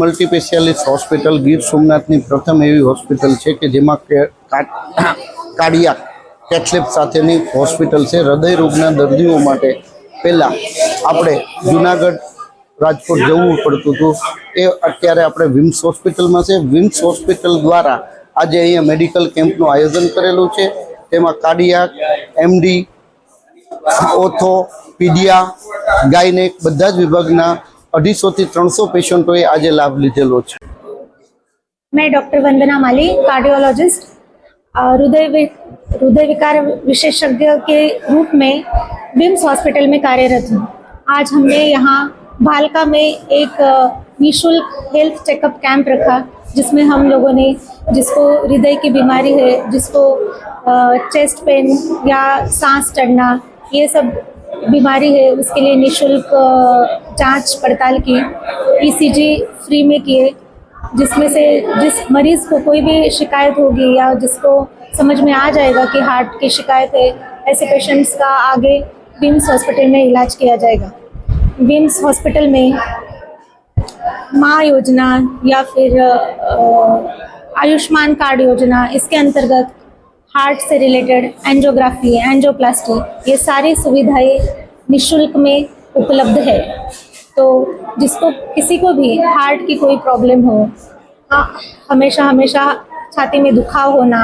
મલ્ટીસ્પેશિયાલિસ્ટ hospital Gir સોમનાથની પ્રથમ એવી hospital છે કે જેમાં કાર્ડિયાક કેથલેબ સાથેની હોસ્પિટલ છે. હૃદય રોગના દર્દીઓ માટે પહેલાં આપણે જુનાગઢ રાજકોટ જવું પડતું હતું. એ અત્યારે આપણે વિમ્સ હોસ્પિટલમાં છે. વિમ્સ હોસ્પિટલ દ્વારા આજે અહીંયા મેડિકલ કેમ્પનું આયોજન કરેલું છે. તેમાં cardiac MD ortho pedia, gynaec બધા જ વિભાગના અઢીસોથી ત્રણસો પેશન્ટોએ આજે લાભ લીધેલો છે मैं डॉक्टर वंदना माली कार्डियोलॉजिस्ट अ, हृदय वि- हृदय विकार विशेषज्ञ के रूप में विम्स हॉस्पिटल में कार्यरत हूँ आज हमने यहाँ भालका में एक अ, निशुल्क हेल्थ चेकअप कैंप रखा जिसमें हम लोगों ने जिसको हृदय की बीमारी है जिसको चेस्ट पेन या सांस चढ़ना ये सब बीमारी है, उसके लिए निशुल्क जाँच पड़ताल की ईसीजी फ्री में किए जिसमें से जिस मरीज़ को कोई भी शिकायत होगी या जिसको समझ में आ जाएगा कि हार्ट की शिकायत है, ऐसे पेशेंट्स का आगे विम्स हॉस्पिटल में इलाज किया जाएगा। विम्स हॉस्पिटल में माँ योजना या फिर आयुष्मान कार्ड योजना, इसके अंतर्गत हार्ट से रिलेटेड एंजियोग्राफी एंजियोप्लास्टी ये सारी सुविधाएँ निशुल्क में उपलब्ध है। तो जिसको किसी को भी हार्ट की कोई प्रॉब्लम हो हाँ, हमेशा हमेशा छाती में दुखाव होना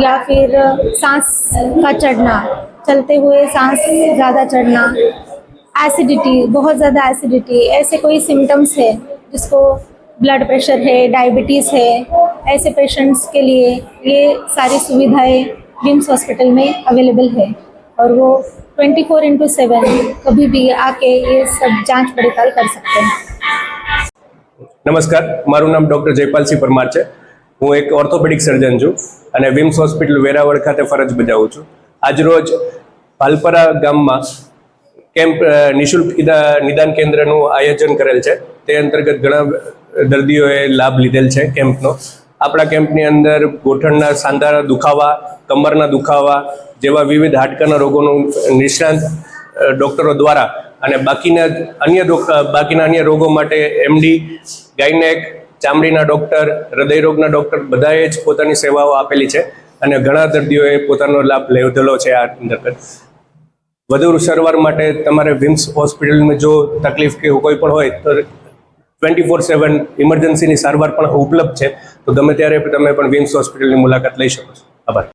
या फिर सांस का चढ़ना चलते हुए सांस ज़्यादा चढ़ना एसिडिटी बहुत ज़्यादा एसिडिटी ऐसे कोई सिम्टम्स है जिसको ब्लड प्रेशर है डायबिटीज़ है ऐसे पेशेंट्स के लिए ये सारी सुविधाएं विम्स हॉस्पिटल में अवेलेबल है और वो ट्वेंटी फोर इंटू सेवन कभी भी आके ये सब जांच पड़ताल कर सकते हैं નમસ્કાર મારું નામ ડૉક્ટર જયપાલસિંહ પરમાર છે હું એક ઓર્થોપેડિક સર્જન છું અને વિમ્સ હોસ્પિટલ વેરાવળ ખાતે ફરજ બજાવું છું આજરોજ ભાલપરા ગામમાં કેમ્પ અ, નિઃશુલ્ક નિદા- નિદાન કેન્દ્રનું આયોજન કરેલ છે તે અંતર્ગત ઘણા દર્દીઓએ લાભ લીધેલ છે કેમ્પનો આપણા કેમ્પની અંદર ગોઠણના સાંધાના દુખાવા, કમરના દુખાવા જેવા વિવિધ હાડકાના રોગોનું નિષ્ણાંત ડૉક્ટરો દ્વારા અને બાકીના અન્ય બાકીના અન્ય રોગો માટે એમડી ગાયનેક, ચામડીના ડૉક્ટર, હૃદયરોગના ડૉક્ટર બધાએ જ પોતાની સેવાઓ આપેલી છે અને ઘણા દર્દીઓએ પોતાનો લાભ લીધેલો છે આ અંતર્ગત. વધુ સારવાર માટે તમારે વિમ્સ હોસ્પિટલમાં જો તકલીફ કે કોઈ પણ હોય તો ટ્વેન્ટી ફોર સેવન ઇમરજન્સીની સારવાર પણ ઉપલબ્ધ છે. તો ગમે ત્યારે તમે પણ વિમ્સ હોસ્પિટલની મુલાકાત લઈ શકો છો. આભાર.